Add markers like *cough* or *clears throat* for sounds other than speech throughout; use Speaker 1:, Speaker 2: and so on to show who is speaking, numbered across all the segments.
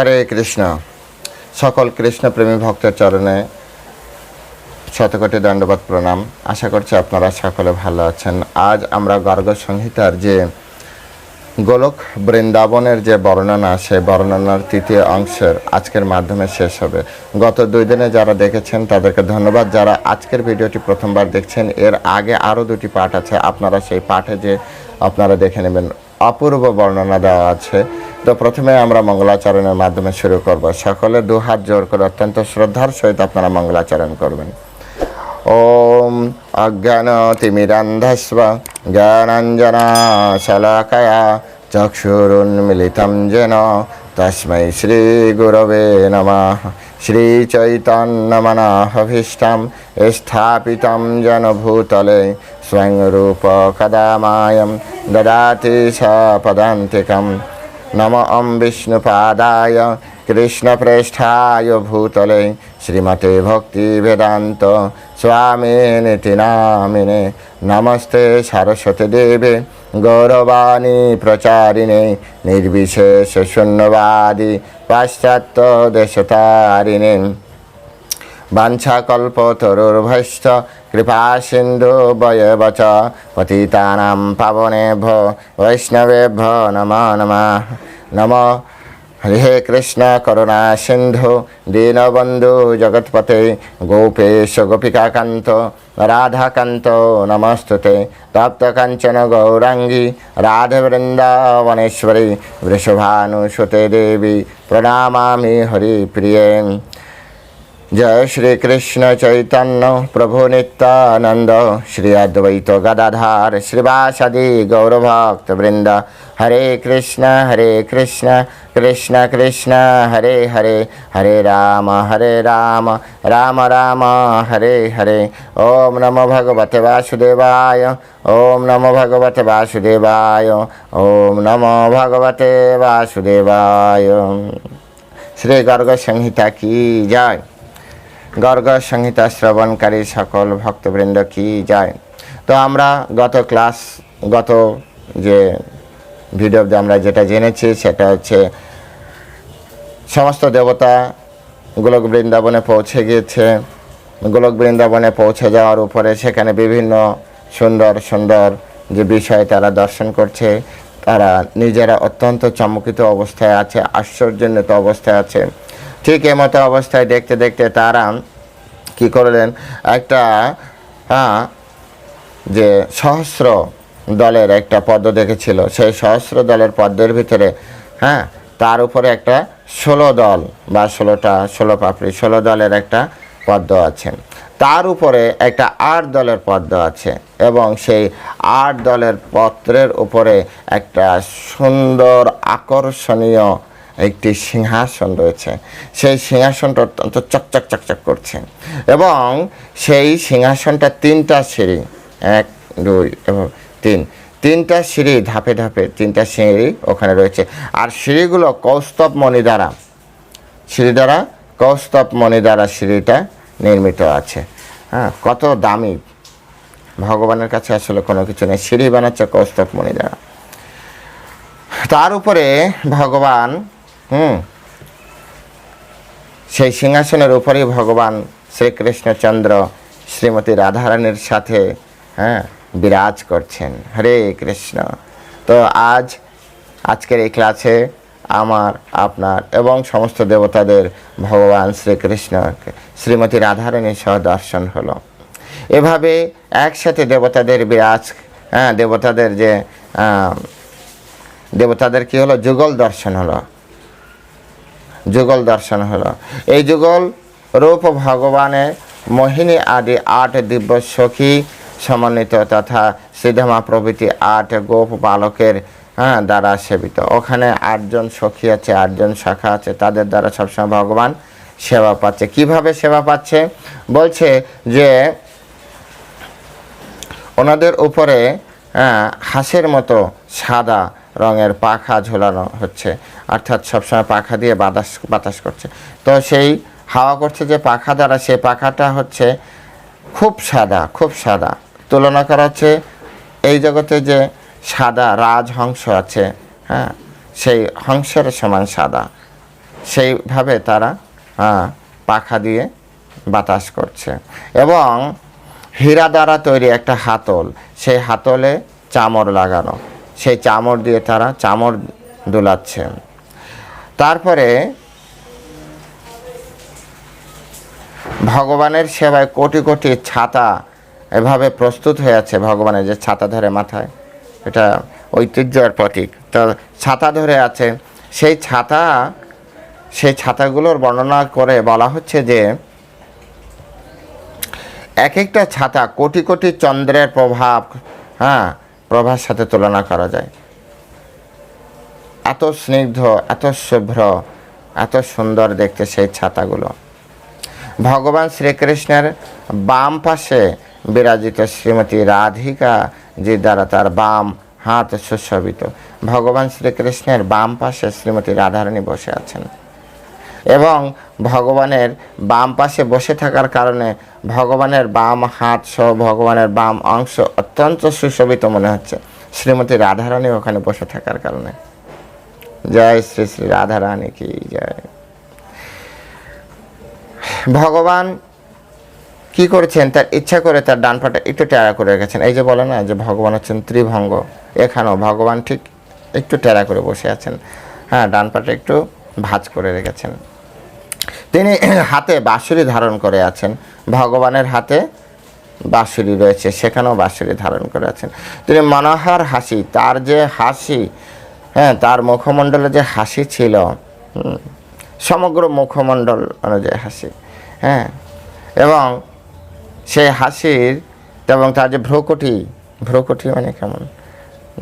Speaker 1: হরে কৃষ্ণ। সকল কৃষ্ণপ্রেমী ভক্তের চরণে শতকোটি দণ্ডবাদ প্রণাম। আশা করছি আপনারা সকলে ভালো আছেন। আজ আমরা গর্গ সংহিতার যে গোলক বৃন্দাবনের যে বর্ণনা সে বর্ণনার তৃতীয় অংশের আজকের মাধ্যমে শেষ হবে। গত দুই দিনে যারা দেখেছেন, তাদেরকে ধন্যবাদ। যারা আজকের ভিডিওটি প্রথমবার দেখছেন, এর আগে আরও দুটি পাঠ আছে। আপনারা সেই পাঠে যে আপনারা দেখে নেবেন। অপূর্ব বর্ণনা দেওয়া আছে। তো প্রথমে আমরা মঙ্গলাচরণের মাধ্যমে শুরু করব। সকলে দু হাত জোর করে অত্যন্ত শ্রদ্ধার সহিত আপনারা মঙ্গলাচরণ করবেন। ওম অজ্ঞান তিমিরান্ধস্ব জ্ঞানাঞ্জনা শলাকয়া চক্ষুরুন্মিলিতম যেন তস্মৈ শ্রী গুরবে নম। শ্রী চৈতন্য মনাভীষ্টম স্থাপিতম যেন ভূতলে স্বয়ং রূপ কদামায়ম ददाति स पदान्तिकं नम ॐ विष्णुपादाय कृष्णप्रेष्ठाय भूतले श्रीमते भक्तिवेदान्त स्वामिनिति नामिने नमस्ते सरस्वती देवे गौरवाणी प्रचारिणे निर्विशेषशून्यवादी पाश्चात्यदेशतारिणे वाञ्छाकल्पतरुर्भश्च कृपा কৃপাসিন্ধু বয়বচ পতিতানাম পাবনেভ্য বৈষ্ণবেভ্য নম নম নম হে কৃষ্ণ করুণা সিন্ধু দীনবন্ধু জগৎপতে গোপেশ গোপিকাকান্ত রাধাকান্ত নমস্তুতে তপ্ত কাঞ্চন গৌরাঙ্গী রাধবৃন্দাবনেশ্বরী বৃষভানুসুতে দেবী প্রণামামি হরিপ্রিয়ে जय श्री कृष्ण चैतन्य प्रभु नित्यानंद श्री अद्वैत गदाधार श्रीवासदि गौरभक्त वृंद हरे कृष्ण हरे कृष्ण कृष्ण कृष्ण हरे हरे हरे राम हरे राम राम राम हरे हरे ओम नमो भगवते वासुदेवाय ओम नमो भगवते वासुदेवाय ओम नमो भगवते वासुदेवाय श्री गर्ग संहिता की जय গর্গ সংহিতা শ্রবণকারী সকল ভক্তবৃন্দ কি যায়? তো আমরা গত ক্লাস, গত যে ভিডিওতে আমরা যেটা জেনেছি সেটা হচ্ছে সমস্ত দেবতা গোলক বৃন্দাবনে পৌঁছে গিয়েছে। গোলক বৃন্দাবনে পৌঁছে যাওয়ার উপরে সেখানে বিভিন্ন সুন্দর সুন্দর যে বিষয় তারা দর্শন করছে, তারা নিজেরা অত্যন্ত চমকিত অবস্থায় আছে আশ্চর্যান্বিত অবস্থায় আছে। ঠিক এমতো অবস্থায় দেখতে দেখতে তারা কি করলেন? একটা হ্যাঁ যে সহস্র দলের একটা পদ্ম দেখেছিল। সেই সহস্র দলের পদ্মের ভিতরে হ্যাঁ তার উপরে একটা ষোলো দল বা ষোলোটা, ষোলো পাপড়ি, ষোলো দলের একটা পদ্ম আছে। তার উপরে একটা আট দলের পদ্ম আছে এবং সেই আট দলের পত্রের উপরে একটা সুন্দর আকর্ষণীয় একটি সিংহাসন রয়েছে। সেই সিংহাসনটা অত্যন্ত চকচক চকচক করছে। এবং সেই সিংহাসনটা তিনটা সিঁড়ি, এক, দুই এবং তিন। তিনটা সিঁড়ি ধাপে ধাপে, তিনটা সিঁড়ি ওখানে রয়েছে। আর সিঁড়িগুলো কৌস্তব মণি দ্বারা, সিঁড়ি দ্বারা, কৌস্তব মণি দ্বারা সিঁড়িটা নির্মিত আছে। হ্যাঁ কত দামি। ভগবানের কাছে আসলে কোনো কিছু নেই। সিঁড়ি বানাচ্ছে কৌস্তব মণি দ্বারা। তার উপরে ভগবান হুম। সেই সিংহাসনের উপরেই ভগবান শ্রীকৃষ্ণচন্দ্র শ্রীমতী রাধারানীর সাথে হ্যাঁ বিরাজ করছেন। হরে কৃষ্ণ। তো আজ আজকের এই ক্লাসে আমার, আপনার এবং সমস্ত দেবতাদের ভগবান শ্রীকৃষ্ণ শ্রীমতী রাধারানীর সহ দর্শন হলো। এভাবে একসাথে দেবতাদের বিরাজ হ্যাঁ দেবতাদের যে দেবতাদের কি হলো? যুগল দর্শন হলো। যুগল দর্শন হলো। এই যুগল রূপ ভগবানের মোহিনী আদি আট দিব্য সখী সমন্বিত তথা শ্রীধামা প্রভৃতি আট গোপ বালকের হ্যাঁ দ্বারা সেবিত। ওখানে আটজন সখী আছে আটজন শাখা আছে তাদের দ্বারা সবসময় ভগবান সেবা পাচ্ছে। কীভাবে সেবা পাচ্ছে? বলছে যে ওনাদের উপরে হ্যাঁ, হাঁসের মতো সাদা রঙের পাখা ঝোলানো হচ্ছে। অর্থাৎ সবসময় পাখা দিয়ে বাতাস বাতাস করছে। তো সেই হাওয়া করছে যে পাখা দ্বারা সেই পাখাটা হচ্ছে খুব সাদা খুব সাদা। তুলনা করা হচ্ছে এই জগতে যে সাদা রাজহংস আছে হ্যাঁ সেই হংসের সমান সাদা। সেইভাবে তারা হ্যাঁ, পাখা দিয়ে বাতাস করছে। এবং হীরা দ্বারা তৈরি একটা হাতল সেই হাতলে চামড় লাগানো। সেই চামড় দিয়ে তারা চামড় দোলাচ্ছে। তারপরে ভগবানের সেবায় কোটি কোটি ছাতা এভাবে প্রস্তুত হয়ে আছে ভগবানের যে ছাতা ধরে মাথায়। এটা ঐতিহ্যের প্রতীক। তো ছাতা ধরে আছে। সেই ছাতা, সেই ছাতাগুলোর বর্ণনা করে বলা হচ্ছে যে এক একটা ছাতা কোটি কোটি চন্দ্রের প্রভাব হ্যাঁ প্রভার সাথে তুলনা করা যায়। এত স্নিগ্ধ, এত শুভ্র, এত সুন্দর দেখতে সেই ছাতাগুলো। ভগবান শ্রীকৃষ্ণের বাম পাশে বিরাজিত শ্রীমতী রাধিকা যে দ্বারা তার বাম হাত সুশোভিত। ভগবান শ্রীকৃষ্ণের বাম পাশে শ্রীমতী রাধারানী বসে আছেন। এবং ভগবানের বাম পাশে বসে থাকার কারণে ভগবানের বাম হাত সহ ভগবানের বাম অংশ অত্যন্ত সুশোভিত মনে হচ্ছে। শ্রীমতী রাধারানী ওখানে বসে থাকার কারণে। জয় শ্রী শ্রী রাধারানী কি জয়। ভগবান কি করেছেন? তার ইচ্ছা করে তার ডান পাটা একটু টেরা করে রেখেছেন। এই যে বলে না যে ভগবান হচ্ছেন ত্রিভঙ্গ, এখানেও ভগবান ঠিক একটু টেরা করে বসে আছেন। হ্যাঁ ডান পাটা একটু ভাঁজ করে রেখেছেন। তিনি হাতে বাঁশুরি ধারণ করে আছেন। ভগবানের হাতে বাঁশুরি রয়েছে, সেখানেও বাঁশুরি ধারণ করে আছেন। তিনি মনোহর হাসি, তার যে হাসি হ্যাঁ তার মুখমণ্ডলে যে হাসি ছিল সমগ্র মুখমণ্ডল অনুযায়ী হাসি হ্যাঁ এবং সেই হাসির এবং তার যে ভ্রুকুটি ভ্রুকুটি মানে কেমন?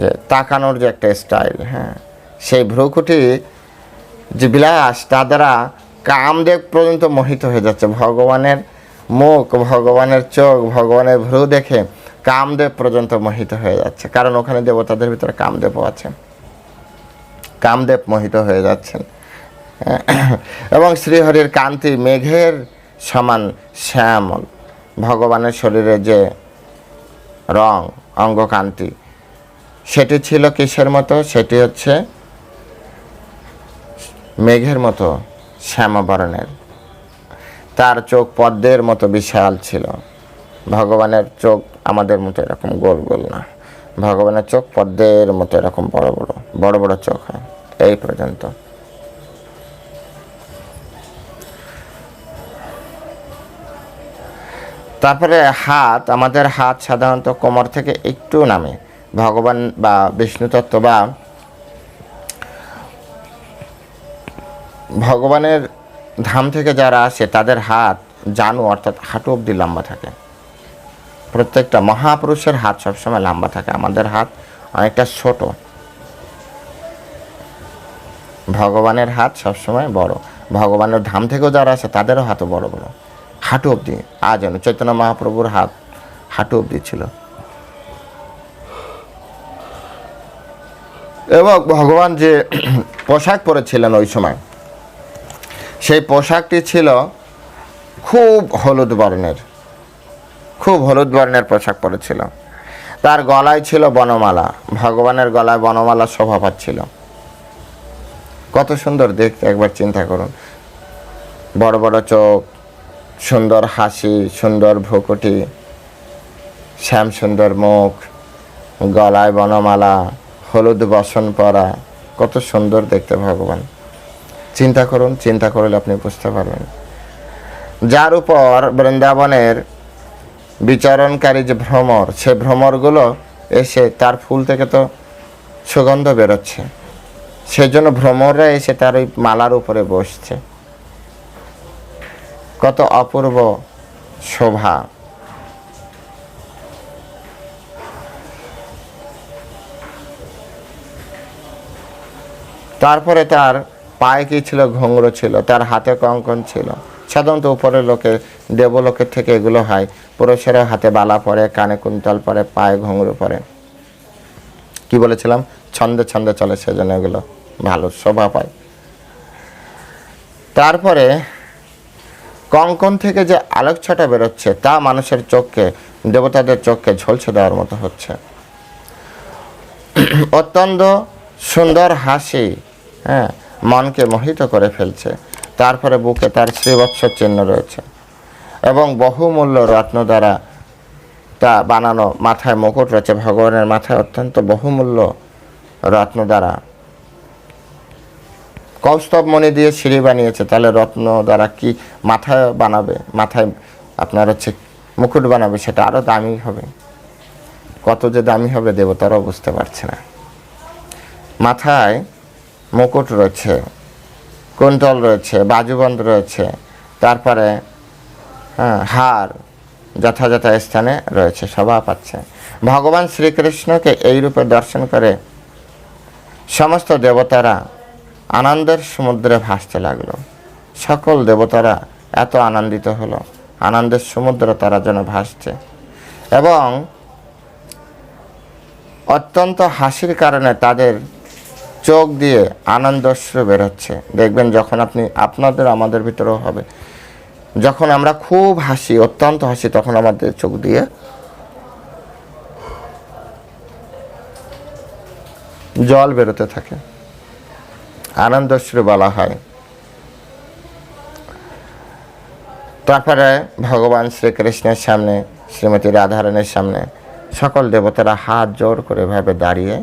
Speaker 1: যে তাকানোর যে একটা স্টাইল হ্যাঁ সেই ভ্রুকুটি যে বিলাস, তা দ্বারা কামদেব পর্যন্ত মোহিত হয়ে যাচ্ছে। ভগবানের মুখ, ভগবানের চোখ, ভগবানের ভ্রু দেখে কামদেব পর্যন্ত মোহিত হয়ে যাচ্ছে। কারণ ওখানে দেবতাদের ভিতরে কামদেবও আছে। কামদেব মোহিত হয়ে যাচ্ছেন। এবং শ্রীহরির কান্তি মেঘের সমান শ্যামল। ভগবানের শরীরে যে রং, অঙ্গকান্তি, সেটি ছিল কিসের মতো? সেটি হচ্ছে মেঘের মতো শ্যামবরণের। তার চোখ পদ্মের মতো বিশাল ছিল। ভগবানের চোখ আমাদের মতো এরকম গোল গোল না। ভগবানের চোখ পদ্মের মতো এরকম বড় বড় বড় বড় চোখ হয়, এই পর্যন্ত। তারপরে হাত, আমাদের হাত সাধারণত কোমর থেকে একটু নামে। ভগবান বা বিষ্ণু তত্ত্ব বা ভগবানের ধাম থেকে যারা আসে, তাদের হাত জানু অর্থাৎ হাঁটু অবধি লম্বা থাকে। প্রত্যেকটা মহাপুরুষের হাত সবসময় লম্বা থাকে, আমাদের হাত অনেকটা ছোট। ভগবানের হাত সবসময় বড়। ভগবানের ধাম থেকেও যারা আছে, তাদেরও হাতও বড় বড়। হাঁটু অবধি, আজ চৈতন্য মহাপ্রভুর হাত, হাঁটু অবধি ছিল। এবং ভগবান যে *clears throat* পোশাক পরেছিলেন ওই সময়, সেই পোশাকটি ছিল খুব হলুদ বর্ণের। খুব হলুদ বর্ণের পোশাক পরেছিল। তার গলায় ছিল বনমালা, ভগবানের গলায় বনমালা শোভা পাচ্ছিল। কত সুন্দর দেখতে, একবার চিন্তা করুন। বড় বড় চোখ, সুন্দর হাসি, সুন্দর ভ্রুকুটি, শ্যাম সুন্দর মুখ, গলায় বনমালা, হলুদ বসন পরা, কত সুন্দর দেখতে ভগবান। চিন্তা করুন, চিন্তা করলে আপনি বুঝতে পারবেন। যার উপর বৃন্দাবনের বিচরণকারী যে ভ্রমর, সে ভ্রমরগুলো এসে তার ফুল থেকে তো সুগন্ধ বেরোচ্ছে। সেজন্য ভ্রমররা এসে তার ওই মালার উপরে বসছে। কত অপূর্ব শোভা। তারপরে তার পায়ে কি ছিল? ঘুঙরো ছিল, তার হাতে কঙ্কন ছিল। সাধারণত উপরের লোকে দেবলোকের থেকে এগুলো হয়। পুরুষেরা হাতে বালা পরে, কানে কুন্তল পরে, পায়ে ঘুঙরু পরে। কি বলেছিলাম? ছন্দে ছন্দে চলে সেজন্য এগুলো ভালো শোভা পায়। তারপরে কঙ্কন থেকে যে আলোকছটা বেরোচ্ছে, তা মানুষের চোখকে, দেবতাদের চোখকে ঝলসে দেওয়ার মতো হচ্ছে। অত্যন্ত সুন্দর হাসি হ্যাঁ মনকে মোহিত করে ফেলছে। তারপরে বুকে তার শ্রীবৎস চিহ্ন রয়েছে। এবং বহুমূল্য রত্ন দ্বারা তা বানানো মাথায় মুকুট রয়েছে। ভগবানের মাথায় অত্যন্ত বহুমূল্য রত্ন দ্বারা। কৌস্তব মণি দিয়ে সিঁড়ি বানিয়েছে। তাহলে রত্ন দ্বারা কি মাথায় বানাবে? মাথায় আপনার হচ্ছে মুকুট বানাবে, সেটা আরও দামি হবে। কত যে দামি হবে দেবতারাও বুঝতে পারছে না। মাথায় মুকুট রয়েছে। কুণ্ডল রয়েছে বাজুবন্ধ রয়েছে তারপরে হ্যাঁ, হার যথাযথ স্থানে রয়েছে শোভা পাচ্ছে। ভগবান শ্রীকৃষ্ণকে এই রূপে দর্শন করে সমস্ত দেবতারা আনন্দের সমুদ্রে ভাসতে লাগল। সকল দেবতারা এত আনন্দিত হলো আনন্দের সমুদ্র তারা যেন ভাসছে। এবং অত্যন্ত হাসির কারণে তাদের চোখ দিয়ে আনন্দশ্রু বেরোচ্ছে। দেখবেন যখন আপনি, আপনাদের আমাদের ভিতরেও হবে। যখন আমরা খুব হাসি, অত্যন্ত হাসি, তখন আমাদের চোখ দিয়ে জল বেরোতে থাকে। আনন্দশ্রু বলা হয়। তারপরে ভগবান শ্রীকৃষ্ণের সামনে, শ্রীমতী রাধারণের সামনে সকল দেবতারা হাত জোর করে ভাবে দাঁড়িয়ে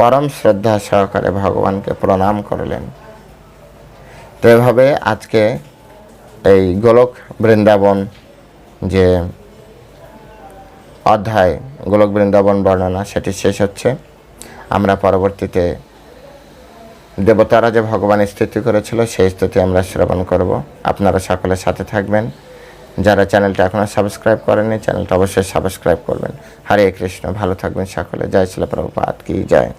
Speaker 1: পরম শ্রদ্ধা সহকারে ভগবানকে প্রণাম করলেন। তো এভাবে আজকে এই গোলক বৃন্দাবন যে অধ্যায়, গোলক বৃন্দাবন বর্ণনা, সেটি শেষ হচ্ছে। আমরা পরবর্তীতে দেবতারা যে ভগবান স্তুতি করেছিল, সেই স্তুতি আমরা শ্রবণ করব। আপনারা সকলের সাথে থাকবেন। যারা চ্যানেলটা এখনও সাবস্ক্রাইব করেননি, চ্যানেলটা অবশ্যই সাবস্ক্রাইব করবেন। হরে কৃষ্ণ, ভালো থাকবেন সকলে। জয় শিল প্রভুপাত কি জয়।